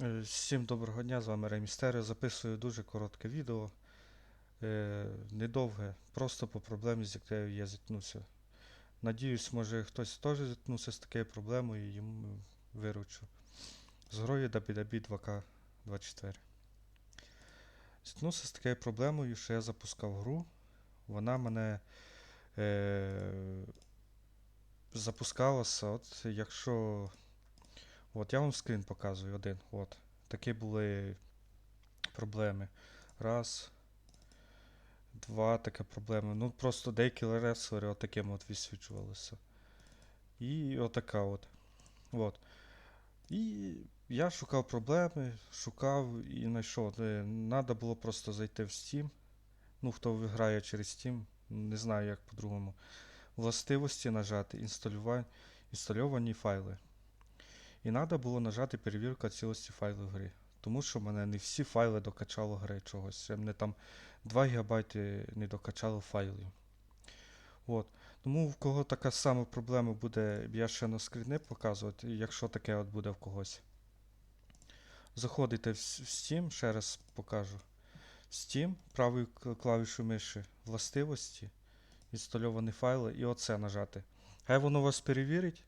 Е, Всім доброго дня, з вами Ремістеріо. Записую дуже коротке відео. Е, недовге, просто по проблемі, з якою я зіткнувся. Надіюсь, може хтось теж зіткнувся з такою проблемою і йому виручу. Грою WWE 2K24. Зіткнувся з такою проблемою, що я запускав гру. Вона мене е, запускалася, от якщо. От я вам скрін показую один. От. Такі були проблеми. Раз. Два таке проблеми. Ну просто деякі реслери отаким от висвічувалися. І отака от. От. І я шукав проблеми, шукав і знайшов. Треба було просто зайти в Steam. Ну, хто грає через Steam, не знаю як по-другому. Властивості нажати, інстальовані файли. І треба було нажати перевірка цілості файлу гри. Тому що в мене не всі файли докачало гри чогось. Мене там 2 ГБ не докачало файлів. От. Тому в кого така сама проблема буде, я ще на скріни показувати, якщо таке от буде в когось. Заходите в Steam, ще раз покажу. Steam, правою клавішою миші, властивості, інстальовані файли і оце нажати. Хай воно вас перевірить.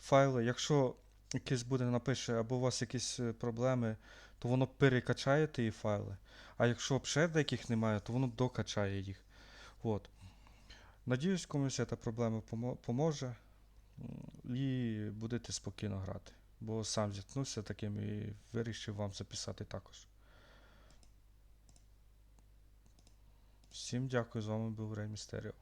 Файли, якщо якийсь буде напише, або у вас якісь е, проблеми, то воно перекачає ті файли. А якщо ще деяких немає, то воно докачає їх. От. Надіюсь, комусь ця проблема поможе. І будете спокійно грати. Бо сам зіткнувся таким і вирішив вам записати також. Всім дякую, з вами був Рей Містеріо.